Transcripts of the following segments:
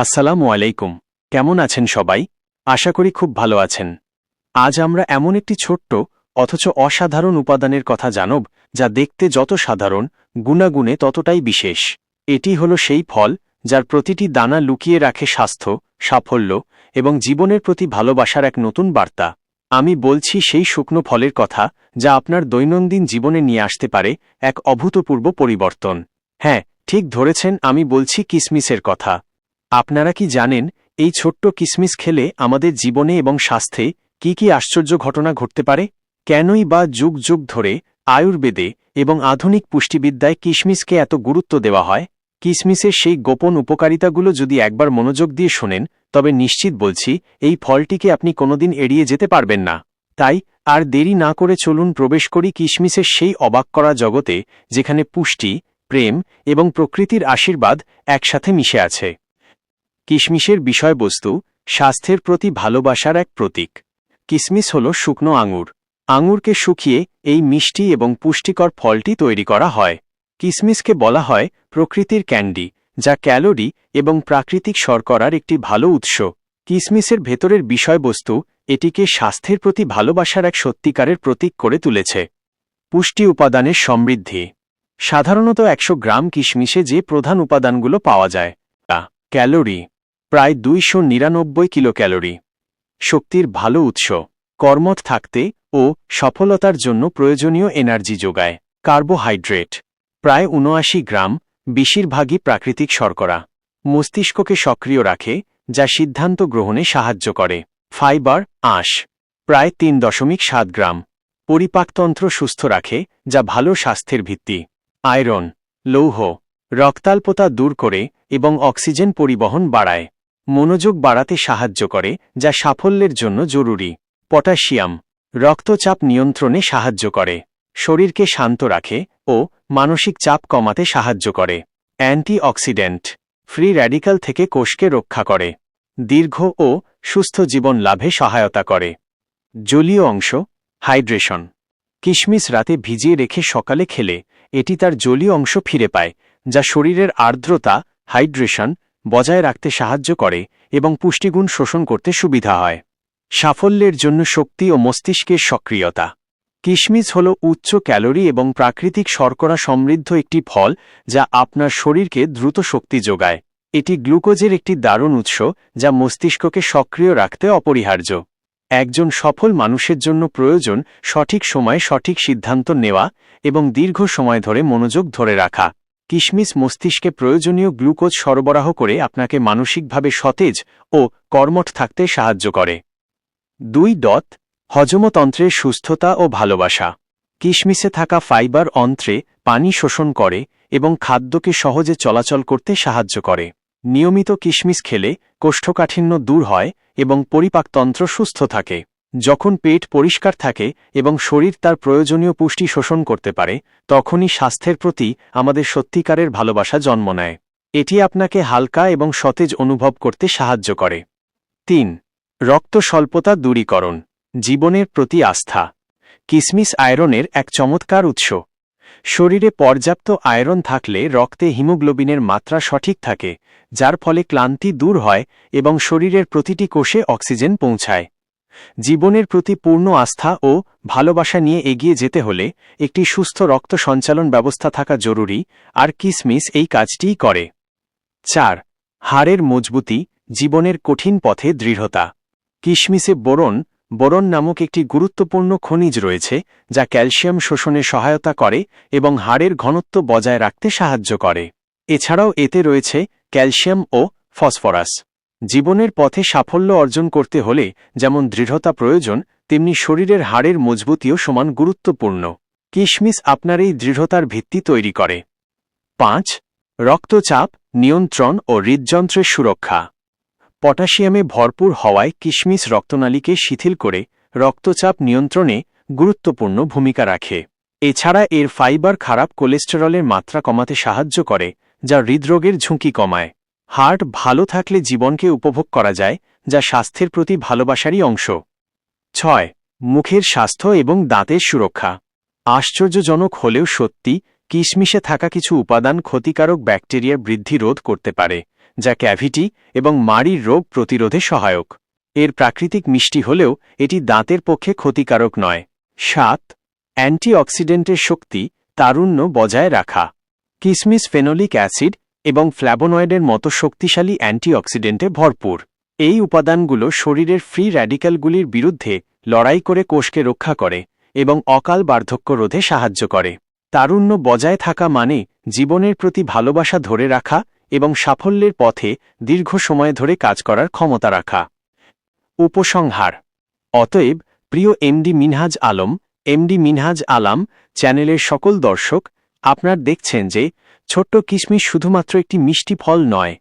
আসসালামু আলাইকুম। কেমন আছেন সবাই? আশা করি খুব ভালো আছেন। আজ আমরা এমন একটি ছোট্ট, অথচ অসাধারণ উপাদানের কথা জানব, যা দেখতে যত সাধারণ, গুণাগুণে ততটাই বিশেষ। এটি হল সেই ফল, যার প্রতিটি দানা লুকিয়ে রাখে স্বাস্থ্য, সাফল্য এবং জীবনের প্রতি ভালোবাসার এক নতুন বার্তা। আমি বলছি সেই শুকনো ফলের কথা, যা আপনার দৈনন্দিন জীবনে নিয়ে আসতে পারে এক অভূতপূর্ব পরিবর্তন। হ্যাঁ ঠিক ধরেছেন, আমি বলছি কিসমিসের কথা। আপনারা কি জানেন, এই ছোট্ট কিসমিস খেলে আমাদের জীবনে এবং স্বাস্থ্যে কি কি আশ্চর্য ঘটনা ঘটতে পারে? কেনই বা যুগ যুগ ধরে আয়ুর্বেদে এবং আধুনিক পুষ্টিবিদ্যায় কিশমিসকে এত গুরুত্ব দেওয়া হয়? কিসমিসের সেই গোপন উপকারিতাগুলো যদি একবার মনোযোগ দিয়ে শোনেন, তবে নিশ্চিত বলছি, এই ফলটিকে আপনি কোনোদিন এড়িয়ে যেতে পারবেন না। তাই, আর দেরি না করে চলুন প্রবেশ করি কিশমিসের সেই অবাক করা জগতে, যেখানে পুষ্টি, প্রেম এবং প্রকৃতির আশীর্বাদ একসাথে মিশে আছে। কিশমিশের বিষয়বস্তু, স্বাস্থ্যের প্রতি ভালোবাসার এক প্রতীক। কিসমিস হল শুকনো আঙুর। আঙুরকে শুকিয়ে এই মিষ্টি এবং পুষ্টিকর ফলটি তৈরি করা হয়। কিসমিসকে বলা হয় প্রকৃতির ক্যান্ডি, যা ক্যালোরি এবং প্রাকৃতিক শর্করার একটি ভালো উৎস। কিসমিসের ভেতরের বিষয়বস্তু এটিকে স্বাস্থ্যের প্রতি ভালোবাসার এক সত্যিকারের প্রতীক করে তুলেছে। পুষ্টি উপাদানের সমৃদ্ধি। সাধারণত একশো গ্রাম কিশমিশে যে প্রধান উপাদানগুলো পাওয়া যায়, তা ক্যালোরি। প্রায় দুইশো নিরানব্বই কিলো ক্যালোরি শক্তির ভালো উৎস, কর্মঠ থাকতে ও সফলতার জন্য প্রয়োজনীয় এনার্জি যোগায়। কার্বোহাইড্রেট, প্রায় উনআশি গ্রাম, বেশিরভাগই প্রাকৃতিক শর্করা। মস্তিষ্ককে সক্রিয় রাখে, যা সিদ্ধান্ত গ্রহণে সাহায্য করে। ফাইবার, আঁশ, প্রায় তিন দশমিক সাত গ্রাম। পরিপাকতন্ত্র সুস্থ রাখে, যা ভালো স্বাস্থ্যের ভিত্তি। আয়রন, লৌহ, রক্তাল্পতা দূর করে এবং অক্সিজেন পরিবহন বাড়ায়। মনোযোগ বাড়াতে সাহায্য করে, যা সাফল্যের জন্য জরুরি। পটাশিয়াম, রক্তচাপ নিয়ন্ত্রণে সাহায্য করে, শরীরকে শান্ত রাখে ও মানসিক চাপ কমাতে সাহায্য করে। অ্যান্টিঅক্সিডেন্ট, ফ্রি র্যাডিক্যাল থেকে কোষকে রক্ষা করে, দীর্ঘ ও সুস্থ জীবন লাভে সহায়তা করে। জলীয় অংশ, হাইড্রেশন কিশমিস রাতে ভিজিয়ে রেখে সকালে খেলে, এটি তার জলীয় অংশ ফিরে পায়, যা শরীরের আর্দ্রতা, হাইড্রেশন বজায় রাখতে সাহায্য করে এবং পুষ্টিগুণ শোষণ করতে সুবিধা হয়। সাফল্যের জন্য শক্তি ও মস্তিষ্কের সক্রিয়তা। কিশমিস হল উচ্চ ক্যালোরি এবং প্রাকৃতিক শর্করা সমৃদ্ধ একটি ফল যা আপনার শরীরকে দ্রুত শক্তি যোগায়। এটি গ্লুকোজের একটি দারুণ উৎস যা মস্তিষ্ককে সক্রিয় রাখতে অপরিহার্য। একজন সফল মানুষের জন্য প্রয়োজন সঠিক সময়ে সঠিক সিদ্ধান্ত নেওয়া এবং দীর্ঘ সময় ধরে মনোযোগ ধরে রাখা। কিশমিস মস্তিষ্কে প্রয়োজনীয় গ্লুকোজ সরবরাহ করে আপনাকে মানসিকভাবে সতেজ ও কর্মঠ থাকতে সাহায্য করে। দুই ডট হজমতন্ত্রের সুস্থতা ও ভালোবাসা। কিশমিসে থাকা ফাইবার অন্ত্রে পানি শোষণ করে এবং খাদ্যকে সহজে চলাচল করতে সাহায্য করে। নিয়মিত কিশমিস খেলে কোষ্ঠকাঠিন্য দূর হয় এবং পরিপাকতন্ত্র সুস্থ থাকে। যখন পেট পরিষ্কার থাকে এবং শরীর তার প্রয়োজনীয় পুষ্টি শোষণ করতে পারে, তখনই স্বাস্থ্যের প্রতি আমাদের সত্যিকারের ভালোবাসা জন্ম নেয়। এটি আপনাকে হালকা এবং সতেজ অনুভব করতে সাহায্য করে। তিন, রক্ত স্বল্পতা দূরীকরণ, জীবনের প্রতি আস্থা। কিসমিস আয়রনের এক চমৎকার উৎস। শরীরে পর্যাপ্ত আয়রন থাকলে রক্তে হিমোগ্লোবিনের মাত্রা সঠিক থাকে, যার ফলে ক্লান্তি দূর হয় এবং শরীরের প্রতিটি কোষে অক্সিজেন পৌঁছায়। জীবনের প্রতি পূর্ণ আস্থা ও ভালোবাসা নিয়ে এগিয়ে যেতে হলে একটি সুস্থ রক্ত সঞ্চালন ব্যবস্থা থাকা জরুরি, আর কিসমিস এই কাজটিই করে। চার, হাড়ের মজবুতি, জীবনের কঠিন পথে দৃঢ়তা। কিশমিসে বোরন বোরন নামক একটি গুরুত্বপূর্ণ খনিজ রয়েছে, যা ক্যালসিয়াম শোষণে সহায়তা করে এবং হাড়ের ঘনত্ব বজায় রাখতে সাহায্য করে। এছাড়াও এতে রয়েছে ক্যালসিয়াম ও ফসফরাস। জীবনের পথে সাফল্য অর্জন করতে হলে যেমন দৃঢ়তা প্রয়োজন, তেমনি শরীরের হাড়ের মজবুতিও সমান গুরুত্বপূর্ণ। কিশমিস আপনার এই দৃঢ়তার ভিত্তি তৈরি করে। পাঁচ, রক্তচাপ, নিয়ন্ত্রণ ও হৃদযন্ত্রের সুরক্ষা। পটাশিয়ামে ভরপুর হওয়ায় কিশমিস রক্তনালীকে শিথিল করে রক্তচাপ নিয়ন্ত্রণে গুরুত্বপূর্ণ ভূমিকা রাখে। এছাড়া এর ফাইবার খারাপ কোলেস্টেরলের মাত্রা কমাতে সাহায্য করে, যা হৃদরোগের ঝুঁকি কমায়। হার্ট ভালো থাকলে জীবনকে উপভোগ করা যায়, যা স্বাস্থ্যের প্রতি ভালোবাসারই অংশ। ছয়, মুখের স্বাস্থ্য এবং দাঁতের সুরক্ষা। আশ্চর্যজনক হলেও সত্যি, কিশমিশে থাকা কিছু উপাদান ক্ষতিকারক ব্যাকটেরিয়ার বৃদ্ধি রোধ করতে পারে, যা ক্যাভিটি এবং মাড়ির রোগ প্রতিরোধে সহায়ক। এর প্রাকৃতিক মিষ্টি হলেও এটি দাঁতের পক্ষে ক্ষতিকারক নয়। সাত, অ্যান্টিঅক্সিডেন্টের শক্তি, তারুণ্য বজায় রাখা। কিসমিস ফেনোলিক অ্যাসিড এবং ফ্ল্যাবোনয়েডের মতো শক্তিশালী অ্যান্টিঅক্সিডেন্টে ভরপুর। এই উপাদানগুলো শরীরের ফ্রি র্যাডিক্যালগুলির বিরুদ্ধে লড়াই করে কোষকে রক্ষা করে এবং অকাল বার্ধক্য রোধে সাহায্য করে। তারুণ্য বজায় থাকা মানে জীবনের প্রতি ভালোবাসা ধরে রাখা এবং সাফল্যের পথে দীর্ঘ সময় ধরে কাজ করার ক্ষমতা রাখা। উপসংহার। অতএব, প্রিয় এমডি মিনহাজ আলম এমডি মিনহাজ আলাম চ্যানেলের সকল দর্শক আপনার দেখছেন যে ছোট্ট কিশমিশ শুধুমাত্র একটি মিষ্টি ফল নয়,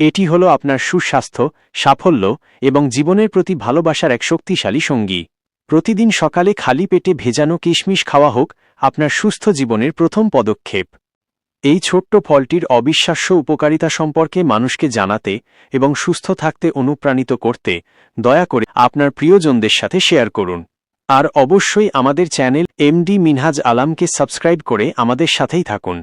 এটি হল আপনার সুস্বাস্থ্য, সাফল্য এবং জীবনের প্রতি ভালোবাসার এক শক্তিশালী সঙ্গী। প্রতিদিন সকালে খালি পেটে ভেজানো কিশমিশ খাওয়া হোক আপনার সুস্থ জীবনের প্রথম পদক্ষেপ। এই ছোট্ট ফলটির অবিশ্বাস্য উপকারিতা সম্পর্কে মানুষকে জানাতে এবং সুস্থ থাকতে অনুপ্রাণিত করতে দয়া করে আপনার প্রিয়জনদের সাথে শেয়ার করুন। আর অবশ্যই আমাদের চ্যানেল এমডি মিনহাজ আলামকে সাবস্ক্রাইব করে আমাদের সাথেই থাকুন।